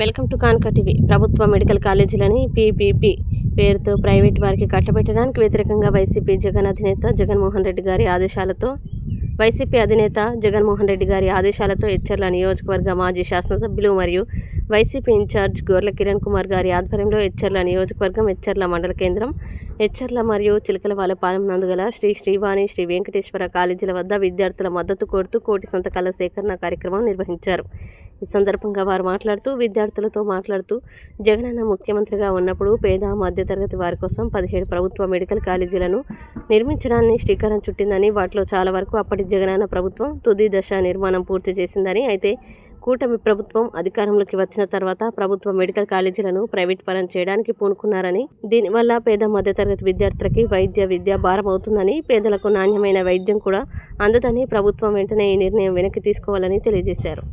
Welcome to కాన్కా TV. ప్రభుత్వ medical కాలేజీలని పీపీపీ పేరుతో ప్రైవేట్ వారికి కట్టబెట్టడానికి వ్యతిరేకంగా వైసీపీ జగన్ అధినేత జగన్మోహన్ రెడ్డి గారి ఆదేశాలతో వైసీపీ అధినేత జగన్మోహన్ రెడ్డి గారి ఆదేశాలతో ఎచ్చర్ల నియోజకవర్గ మాజీ శాసనసభ్యులు మరియు YCP in charge Gorla Kiran Kumar గారి ఆధ్వర్యంలో ఎచ్చర్ల నియోజకవర్గం ఎచ్చర్ల మండల కేంద్రం ఎచ్చర్ల మరియు చిలకలవాలపాలెం నందుగల శ్రీ శ్రీవాణి శ్రీ వెంకటేశ్వర కాలేజీల వద్ద విద్యార్థుల మద్దతు కోరుతూ కోటి సంతకాల సేకరణ కార్యక్రమం నిర్వహించారు. ఈ సందర్భంగా వారు మాట్లాడుతూ విద్యార్థులతో మాట్లాడుతూ జగనన్న ముఖ్యమంత్రిగా ఉన్నప్పుడు పేద మధ్యతరగతి వారి కోసం పదిహేడు ప్రభుత్వ మెడికల్ కాలేజీలను నిర్మించడాన్ని శ్రీకారం చుట్టిందని వాటిలో చాలా వరకు అప్పటి జగనన్న ప్రభుత్వం తుది దశ నిర్మాణం పూర్తి చేసిందని అయితే కూటమి ప్రభుత్వం అధికారంలోకి వచ్చిన తర్వాత ప్రభుత్వ మెడికల్ కాలేజీలను ప్రైవేట్ పరం చేయడానికి పూనుకున్నారని దీనివల్ల పేద మధ్యతరగతి విద్యార్థులకి వైద్య విద్య భారం అవుతుందని పేదలకు నాణ్యమైన వైద్యం కూడా అందదని ప్రభుత్వం వెంటనే ఈ నిర్ణయం వెనక్కి తీసుకోవాలని తెలియజేశారు.